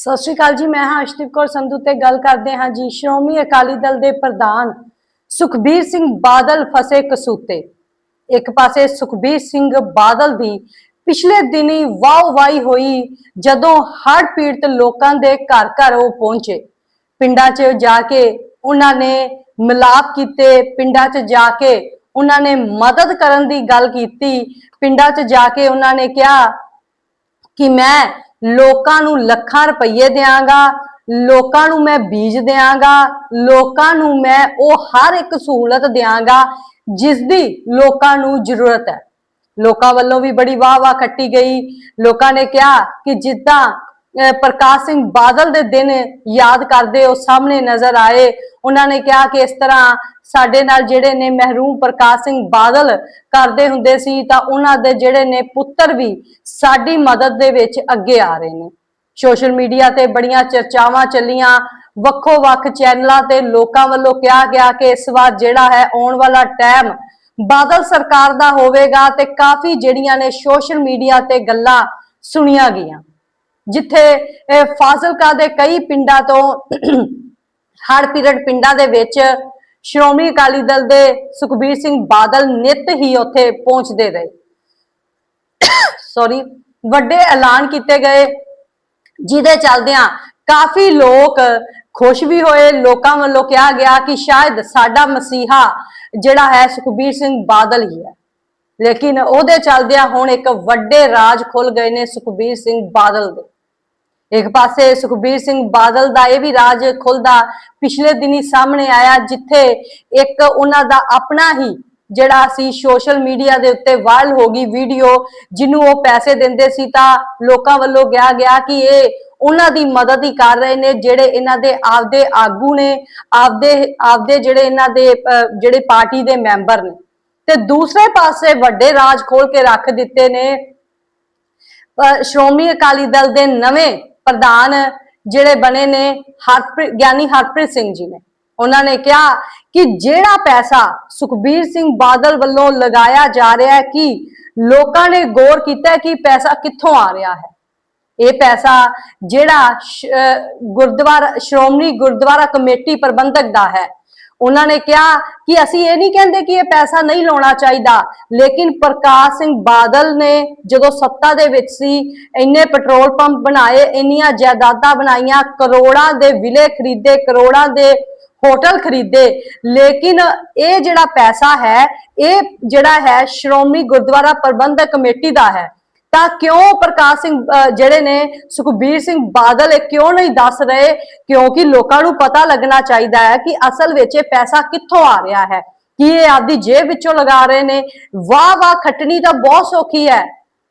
ਸਤਿ ਸ਼੍ਰੀ ਅਕਾਲ ਜੀ, ਮੈਂ ਹਾਂ ਅਸ਼ਦੀਪ ਕੌਰ ਸੰਧੂ ਤੇ ਗੱਲ ਕਰਦੇ ਹਾਂ ਜੀ ਸ਼੍ਰੋਮਣੀ ਅਕਾਲੀ ਦਲ ਦੇ ਪ੍ਰਧਾਨ ਸੁਖਬੀਰ ਸਿੰਘ ਬਾਦਲ ਫਸੇ ਕਸੂਤੇ। ਇੱਕ ਪਾਸੇ ਸੁਖਬੀਰ ਸਿੰਘ ਬਾਦਲ ਦੀ ਪਿਛਲੇ ਦਿਨੀ ਵਾਹ ਵਾਹੀ ਹੋਈ ਜਦੋਂ ਹੜ੍ਹ ਪੀੜਤ ਲੋਕਾਂ ਦੇ ਘਰ ਘਰ ਉਹ ਪਹੁੰਚੇ। ਪਿੰਡਾਂ 'ਚ ਜਾ ਕੇ ਉਹਨਾਂ ਨੇ ਮਿਲਾਪ ਕੀਤੇ, ਪਿੰਡਾਂ 'ਚ ਜਾ ਕੇ ਉਹਨਾਂ ਨੇ ਮਦਦ ਕਰਨ ਦੀ ਗੱਲ ਕੀਤੀ, ਪਿੰਡਾਂ 'ਚ ਜਾ ਕੇ ਉਹਨਾਂ ਨੇ ਕਿਹਾ ਕਿ ਮੈਂ ਲੋਕਾਂ ਨੂੰ ਲੱਖਾਂ ਰੁਪਏ ਦਿਆਂਗਾ, ਲੋਕਾਂ ਨੂੰ ਮੈਂ ਬੀਜ ਦਿਆਂਗਾ, ਲੋਕਾਂ ਨੂੰ ਮੈਂ ਉਹ ਹਰ ਇੱਕ ਸਹੂਲਤ ਦਿਆਂਗਾ ਜਿਸ ਦੀ ਲੋਕਾਂ ਨੂੰ ਜ਼ਰੂਰਤ ਹੈ। ਲੋਕਾਂ ਵੱਲੋਂ ਵੀ ਬੜੀ ਵਾਹ ਵਾਹ ਕੱਟੀ ਗਈ। ਲੋਕਾਂ ਨੇ ਕਿਹਾ ਕਿ ਜਿੱਦਾਂ ਪ੍ਰਕਾਸ਼ ਸਿੰਘ ਬਾਦਲ ਦੇ ਦਿਨ ਯਾਦ ਕਰਦੇ, ਉਹ ਸਾਹਮਣੇ ਨਜ਼ਰ ਆਏ। ਉਹਨਾਂ ਨੇ ਕਿਹਾ ਕਿ ਇਸ ਤਰ੍ਹਾਂ ਸਾਡੇ ਨਾਲ ਜਿਹੜੇ ਨੇ ਮਹਿਰੂਮ ਪ੍ਰਕਾਸ਼ ਸਿੰਘ ਬਾਦਲ ਕਰਦੇ ਹੁੰਦੇ ਸੀ, ਤਾਂ ਉਹਨਾਂ ਦੇ ਜਿਹੜੇ ਨੇ ਪੁੱਤਰ ਵੀ ਸਾਡੀ ਮਦਦ ਦੇ ਵਿੱਚ ਅੱਗੇ ਆ ਰਹੇ ਨੇ। ਸੋਸ਼ਲ ਮੀਡੀਆ ਤੇ ਬੜੀਆਂ ਚਰਚਾਵਾਂ ਚੱਲੀਆਂ। ਵੱਖੋ ਵੱਖ ਚੈਨਲਾਂ ਤੇ ਲੋਕਾਂ ਵੱਲੋਂ ਕਿਹਾ ਗਿਆ ਕਿ ਇਸ ਵਾਰ ਜਿਹੜਾ ਹੈ ਆਉਣ ਵਾਲਾ ਟਾਈਮ ਬਾਦਲ ਸਰਕਾਰ ਦਾ ਹੋਵੇਗਾ ਤੇ ਕਾਫੀ ਜਿਹੜੀਆਂ ਨੇ ਸੋਸ਼ਲ ਮੀਡੀਆ ਤੇ ਗੱਲਾਂ ਸੁਣੀਆਂ ਗਈਆਂ। ਜਿੱਥੇ ਫਾਜ਼ਿਲਕਾ ਦੇ ਕਈ ਪਿੰਡਾਂ ਤੋਂ ਹੜ ਪੀਰਡ ਪਿੰਡਾਂ ਦੇ ਵਿੱਚ ਸ਼੍ਰੋਮਣੀ ਅਕਾਲੀ ਦਲ ਦੇ ਸੁਖਬੀਰ ਸਿੰਘ ਬਾਦਲ ਨਿਤ ਹੀ ਉੱਥੇ ਪਹੁੰਚਦੇ ਰਹੇ। ਸੌਰੀ ਵੱਡੇ ਐਲਾਨ ਕੀਤੇ ਗਏ, ਜਿਹਦੇ ਚੱਲਦਿਆਂ ਕਾਫੀ ਲੋਕ ਖੁਸ਼ ਵੀ ਹੋਏ। ਲੋਕਾਂ ਵੱਲੋਂ ਕਿਹਾ ਗਿਆ ਕਿ ਸ਼ਾਇਦ ਸਾਡਾ ਮਸੀਹਾ ਜਿਹੜਾ ਹੈ ਸੁਖਬੀਰ ਸਿੰਘ ਬਾਦਲ ਹੀ ਹੈ। ਲੇਕਿਨ ਉਹਦੇ ਚੱਲਦਿਆਂ ਹੁਣ ਇੱਕ ਵੱਡੇ ਰਾਜ ਖੁੱਲ ਗਏ ਨੇ ਸੁਖਬੀਰ ਸਿੰਘ ਬਾਦਲ ਦੇ। ਇੱਕ ਪਾਸੇ ਸੁਖਬੀਰ ਸਿੰਘ ਬਾਦਲ ਦਾ ਇਹ ਵੀ ਰਾਜ ਖੁੱਲਦਾ ਪਿਛਲੇ ਦਿਨੀ ਸਾਹਮਣੇ ਆਇਆ ਜਿੱਥੇ ਇੱਕ ਉਹਨਾਂ ਦਾ ਆਪਣਾ ਹੀ ਜਿਹੜਾ ਸੀ ਸੋਸ਼ਲ ਮੀਡੀਆ ਦੇ ਉੱਤੇ ਵਾਇਰਲ ਹੋ ਗਈ ਵੀਡੀਓ ਜਿਹਨੂੰ ਉਹ ਪੈਸੇ ਦਿੰਦੇ ਸੀ ਤਾਂ ਲੋਕਾਂ ਵੱਲੋਂ ਕਿਹਾ ਗਿਆ ਕਿ ਇਹ ਉਹਨਾਂ ਦੀ ਮਦਦ ਹੀ ਕਰ ਰਹੇ ਨੇ ਜਿਹੜੇ ਇਹਨਾਂ ਦੇ ਆਪਦੇ ਆਗੂ ਨੇ ਆਪਦੇ ਆਪਦੇ ਜਿਹੜੇ ਇਹਨਾਂ ਦੇ ਅਹ, ਜਿਹੜੇ ਪਾਰਟੀ ਦੇ ਮੈਂਬਰ ਨੇ। ਤੇ ਦੂਸਰੇ ਪਾਸੇ ਵੱਡੇ ਰਾਜ ਖੋਲ ਕੇ ਰੱਖ ਦਿੱਤੇ ਨੇ ਸ਼੍ਰੋਮਣੀ ਅਕਾਲੀ ਦਲ ਦੇ ਨਵੇਂ ਪ੍ਰਧਾਨ ਜਿਹੜੇ ਬਣੇ ਨੇ ਹਰਪ੍ਰੀਤ, ਗਿਆਨੀ ਹਰਪ੍ਰੀਤ ਸਿੰਘ ਜੀ ਨੇ। ਉਹਨਾਂ ਨੇ ਕਿਹਾ ਕਿ ਜਿਹੜਾ ਪੈਸਾ ਸੁਖਬੀਰ ਸਿੰਘ ਬਾਦਲ ਵੱਲੋਂ ਲਗਾਇਆ ਜਾ ਰਿਹਾ ਹੈ ਕਿ ਲੋਕਾਂ ਨੇ ਗੌਰ ਕੀਤਾ ਕਿ ਪੈਸਾ ਕਿੱਥੋਂ ਆ ਰਿਹਾ ਹੈ। ਇਹ ਪੈਸਾ ਜਿਹੜਾ ਗੁਰਦੁਆਰਾ, ਸ਼੍ਰੋਮਣੀ ਗੁਰਦੁਆਰਾ ਕਮੇਟੀ ਪ੍ਰਬੰਧਕ ਦਾ ਹੈ। ਉਹਨਾਂ ਨੇ ਕਿਹਾ ਕਿ ਅਸੀਂ ਇਹ ਨਹੀਂ ਕਹਿੰਦੇ ਕਿ ਇਹ ਪੈਸਾ ਨਹੀਂ ਲਾਉਣਾ ਚਾਹੀਦਾ। ਲੇਕਿਨ ਪ੍ਰਕਾਸ਼ ਸਿੰਘ ਬਾਦਲ ਨੇ ਜਦੋਂ ਸੱਤਾ ਦੇ ਵਿੱਚ ਸੀ, ਇੰਨੇ ਪੈਟਰੋਲ ਪੰਪ ਬਣਾਏ, ਇੰਨੀਆਂ ਜਾਇਦਾਦਾਂ ਬਣਾਈਆਂ, ਕਰੋੜਾਂ ਦੇ ਵਿਲੇ ਖਰੀਦੇ, ਕਰੋੜਾਂ ਦੇ ਹੋਟਲ ਖਰੀਦੇ। ਲੇਕਿਨ ਇਹ ਜਿਹੜਾ ਪੈਸਾ ਹੈ, ਇਹ ਜਿਹੜਾ ਹੈ ਸ਼੍ਰੋਮਣੀ ਗੁਰਦੁਆਰਾ ਪ੍ਰਬੰਧਕ ਕਮੇਟੀ ਦਾ ਹੈ। ਤਾਂ ਕਿਉਂ ਪ੍ਰਕਾਸ਼ ਸਿੰਘ ਜਿਹੜੇ ਨੇ ਸੁਖਬੀਰ ਸਿੰਘ ਬਾਦਲ ਇਹ ਕਿਉਂ ਨਹੀਂ ਦੱਸ ਰਹੇ? ਕਿਉਂਕਿ ਲੋਕਾਂ ਨੂੰ ਪਤਾ ਲੱਗਣਾ ਚਾਹੀਦਾ ਹੈ ਕਿ ਅਸਲ ਵਿੱਚ ਇਹ ਪੈਸਾ ਕਿੱਥੋਂ ਆ ਰਿਹਾ ਹੈ? ਕੀ ਇਹ ਆਪਦੀ ਜੇਬ ਵਿੱਚੋਂ ਲਗਾ ਰਹੇ ਨੇ? ਵਾਹ ਵਾਹ ਖੱਟਣੀ ਤਾਂ ਬਹੁਤ ਸੌਖੀ ਹੈ।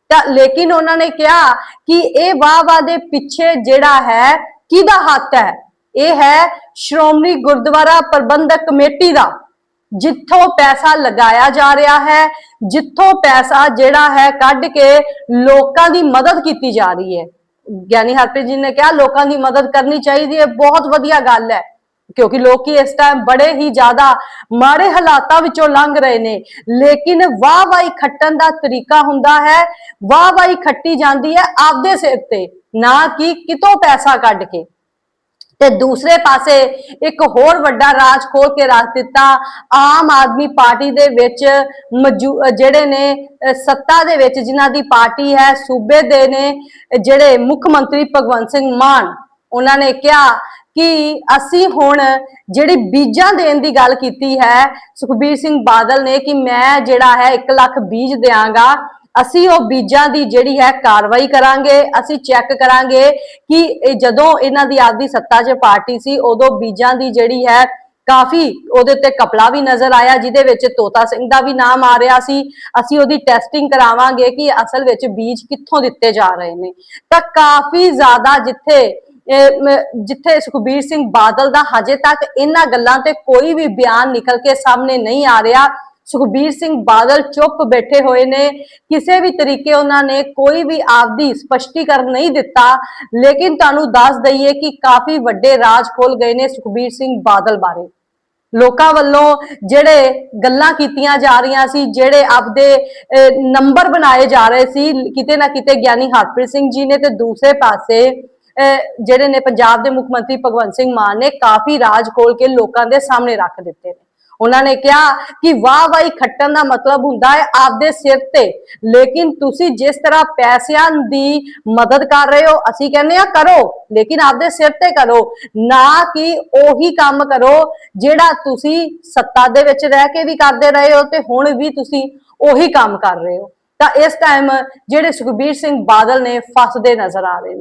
ਤਾਂ ਲੇਕਿਨ ਉਹਨਾਂ ਨੇ ਕਿਹਾ ਕਿ ਇਹ ਵਾਹ ਵਾਹ ਦੇ ਪਿੱਛੇ ਜਿਹੜਾ ਹੈ, ਕਿਹਦਾ ਹੱਥ ਹੈ? ਇਹ ਹੈ ਸ਼੍ਰੋਮਣੀ ਗੁਰਦੁਆਰਾ ਪ੍ਰਬੰਧਕ ਕਮੇਟੀ ਦਾ। ਜਿੱਥੋਂ ਪੈਸਾ ਲਗਾਇਆ ਜਾ ਰਿਹਾ ਹੈ, ਜਿੱਥੋਂ ਪੈਸਾ ਜਿਹੜਾ ਹੈ ਕੱਢ ਕੇ ਲੋਕਾਂ ਦੀ ਮਦਦ ਕੀਤੀ ਜਾ ਰਹੀ ਹੈ। ਗਿਆਨੀ ਹਰਪ੍ਰੀਤ ਜੀ ਨੇ ਕਿਹਾ, ਲੋਕਾਂ ਦੀ ਮਦਦ ਕਰਨੀ ਚਾਹੀਦੀ ਹੈ, ਬਹੁਤ ਵਧੀਆ ਗੱਲ ਹੈ। ਕਿਉਂਕਿ ਲੋਕੀ ਇਸ ਟਾਈਮ ਬੜੇ ਹੀ ਜ਼ਿਆਦਾ ਮਾੜੇ ਹਾਲਾਤਾਂ ਵਿੱਚੋਂ ਲੰਘ ਰਹੇ ਨੇ। ਲੇਕਿਨ ਵਾਹ ਵਾਹੀ ਖੱਟਣ ਦਾ ਤਰੀਕਾ ਹੁੰਦਾ ਹੈ ਵਾਹ ਵਾਹੀ ਖੱਟੀ ਜਾਂਦੀ ਹੈ ਆਪਦੇ ਸਿਰ ਤੇ, ਨਾ ਕਿ ਕਿਤੋਂ ਪੈਸਾ ਕੱਢ ਕੇ। ਤੇ ਦੂਸਰੇ ਪਾਸੇ ਇੱਕ ਹੋਰ ਵੱਡਾ ਰਾਜ ਖੋਲ ਕੇ ਰੱਖ ਦਿੱਤਾ। ਆਮ ਆਦਮੀ ਪਾਰਟੀ ਦੇ ਵਿੱਚ ਜਿਹੜੇ ਨੇ ਸੱਤਾ ਦੇ ਵਿੱਚ ਜਿਨ੍ਹਾਂ ਦੀ ਪਾਰਟੀ ਹੈ, ਸੂਬੇ ਦੇ ਨੇ, ਜਿਹੜੇ ਮੁੱਖ ਮੰਤਰੀ ਭਗਵੰਤ ਸਿੰਘ ਮਾਨ, ਉਹਨਾਂ ਨੇ ਕਿਹਾ ਕਿ ਅਸੀਂ ਹੁਣ ਜਿਹੜੀ ਬੀਜਾਂ ਦੇਣ ਦੀ ਗੱਲ ਕੀਤੀ ਹੈ, ਸੁਖਬੀਰ ਸਿੰਘ ਬਾਦਲ ਨੇ ਕਿ ਮੈਂ ਜਿਹੜਾ ਹੈ 1 ਲੱਖ ਬੀਜ ਦਿਆਂਗਾ। ਅਸੀਂ ਉਹ ਬੀਜਾਂ ਦੀ ਜਿਹੜੀ ਹੈ ਕਾਰਵਾਈ ਕਰਾਂਗੇ, ਅਸੀਂ ਚੈੱਕ ਕਰਾਂਗੇ ਕਿ ਜਦੋਂ ਇਹਨਾਂ ਦੀ ਆਪਦੀ ਸੱਤਾ 'ਚ ਪਾਰਟੀ ਸੀ, ਉਦੋਂ ਬੀਜਾਂ ਦੀ ਜਿਹੜੀ ਹੈ ਕਾਫੀ ਉਹਦੇ ਉੱਤੇ ਕਪਲਾ ਵੀ ਨਜ਼ਰ ਆਇਆ, ਜਿਹਦੇ ਵਿੱਚ ਤੋਤਾ ਸਿੰਘ ਦਾ ਵੀ ਨਾਮ ਆ ਰਿਹਾ ਸੀ। ਅਸੀਂ ਉਹਦੀ ਟੈਸਟਿੰਗ ਕਰਾਵਾਂਗੇ ਕਿ ਅਸਲ ਵਿੱਚ ਬੀਜ ਕਿੱਥੋਂ ਦਿੱਤੇ ਜਾ ਰਹੇ ਨੇ। ਤਾਂ ਕਾਫੀ ਜ਼ਿਆਦਾ ਜਿੱਥੇ ਜਿੱਥੇ ਸੁਖਬੀਰ ਸਿੰਘ ਬਾਦਲ ਦਾ ਹਜੇ ਤੱਕ ਇਹਨਾਂ ਗੱਲਾਂ ਤੇ ਕੋਈ ਵੀ ਬਿਆਨ ਨਿਕਲ ਕੇ ਸਾਹਮਣੇ ਨਹੀਂ ਆ ਰਿਹਾ ਸੁਖਬੀਰ ਸਿੰਘ ਬਾਦਲ ਚੁੱਪ ਬੈਠੇ ਹੋਏ ਨੇ। ਕਿਸੇ ਵੀ ਤਰੀਕੇ ਉਹਨਾਂ ਨੇ ਕੋਈ ਵੀ ਆਪਦੀ ਸਪਸ਼ਟੀਕਰਨ ਨਹੀਂ ਦਿੱਤਾ। ਲੇਕਿਨ ਤੁਹਾਨੂੰ ਦੱਸ ਦਈਏ ਕਿ ਕਾਫੀ ਵੱਡੇ ਰਾਜ ਖੋਲ ਗਏ ਨੇ ਸੁਖਬੀਰ ਸਿੰਘ ਬਾਦਲ ਬਾਰੇ। ਲੋਕਾਂ ਵੱਲੋਂ ਜਿਹੜੇ ਗੱਲਾਂ ਕੀਤੀਆਂ ਜਾ ਰਹੀਆਂ ਸੀ ਜਿਹੜੇ ਆਪਦੇ ਨੰਬਰ ਬਣਾਏ ਜਾ ਰਹੇ ਸੀ ਕਿਤੇ ਨਾ ਕਿਤੇ ਗਿਆਨੀ ਹਰਪ੍ਰੀਤ ਸਿੰਘ ਜੀ ਨੇ ਤੇ ਦੂਸਰੇ ਪਾਸੇ ਅਹ, ਜਿਹੜੇ ਨੇ ਪੰਜਾਬ ਦੇ ਮੁੱਖ ਮੰਤਰੀ ਭਗਵੰਤ ਸਿੰਘ ਮਾਨ ਨੇ ਕਾਫੀ ਰਾਜ ਖੋਲ ਕੇ ਲੋਕਾਂ ਦੇ ਸਾਹਮਣੇ ਰੱਖ ਦਿੱਤੇ ਨੇ। ਉਹਨਾਂ ਨੇ ਕਿਹਾ ਕਿ ਵਾਹ ਵਾਹੀ ਖੱਟਣ ਦਾ ਮਤਲਬ ਹੁੰਦਾ ਹੈ ਆਪਦੇ ਸਿਰ ਤੇ। ਲੇਕਿਨ ਤੁਸੀਂ ਜਿਸ ਤਰ੍ਹਾਂ ਪੈਸਿਆਂ ਦੀ ਮਦਦ ਕਰ ਰਹੇ ਹੋ, ਅਸੀਂ ਕਹਿੰਦੇ ਆ ਕਰੋ, ਲੇਕਿਨ ਆਪਦੇ ਸਿਰ ਤੇ ਕਰੋ। ਨਾ ਕਿ ਉਹੀ ਕੰਮ ਕਰੋ ਜਿਹੜਾ ਤੁਸੀਂ ਸੱਤਾ ਦੇ ਵਿੱਚ ਰਹਿ ਕੇ ਵੀ ਕਰਦੇ ਰਹੇ ਹੋ ਤੇ ਹੁਣ ਵੀ ਤੁਸੀਂ ਉਹੀ ਕੰਮ ਕਰ ਰਹੇ ਹੋ। ਤਾਂ ਇਸ ਟਾਈਮ ਜਿਹੜੇ ਸੁਖਬੀਰ ਸਿੰਘ ਬਾਦਲ ਨੇ ਫਸਦੇ ਨਜ਼ਰ ਆ ਰਹੇ ਨੇ।